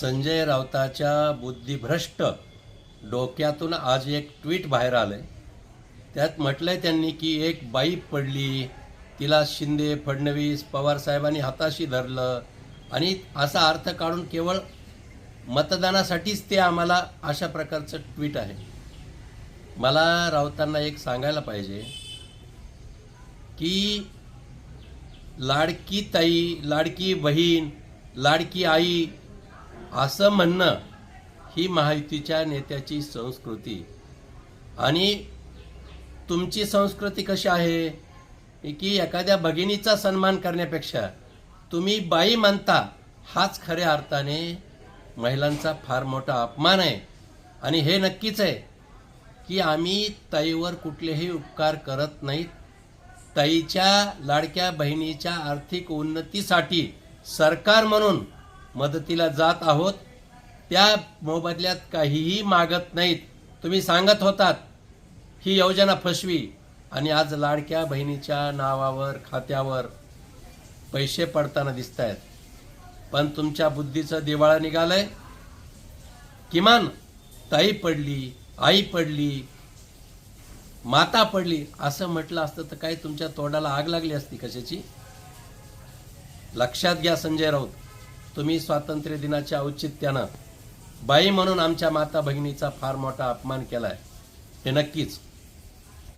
संजय राऊताच्या बुद्धिभ्रष्ट डोक्यातून आज एक ट्विट बाहेर आलंय. त्यात म्हटलंय त्यांनी की एक बाई पडली तिला शिंदे फडणवीस पवार साहेबांनी हाताशी धरलं आणि असा अर्थ काढून केवळ मतदानासाठीच ते आम्हाला अशा प्रकारचं ट्विट आहे. मला राऊतांना एक सांगायला पाहिजे की लाडकी ताई लाडकी बहीण लाडकी आई असं म्हणणं ही महायुतीच्या नेत्याची संस्कृती. आणि तुमची संस्कृती कशी आहे? की एखाद्या भगिनीचा सन्मान करण्यापेक्षा तुम्ही बाई मानता हाच खऱ्या अर्थाने महिलांचा फार मोठा अपमान आहे. आणि हे नक्कीच आहे की आम्ही ताईवर कुठलेही उपकार करत नाहीत. ताईच्या लाडक्या बहिणीच्या आर्थिक उन्नतीसाठी सरकार म्हणून मदतीला जात आहोत. त्या मोबदल्यात काहीही मागत नाहीत. तुम्ही सांगत होतात ही योजना फसवी. आणि आज लाडक्या बहिणीच्या नावावर खात्यावर पैसे पडताना दिसत आहेत पण तुमच्या बुद्धीचं दिवाळा निघालंय. किमान ताई पडली आई पडली माता पडली असं म्हटलं असतं तर काही तुमच्या तोंडाला आग लागली असती कशाची? लक्षात घ्या संजय राऊत. तुम्ही स्वातंत्र्य दिनाच्या औचित्यानं बाई म्हणून आमच्या माता भगिनीचा फार मोठा अपमान केलाय. हे नक्कीच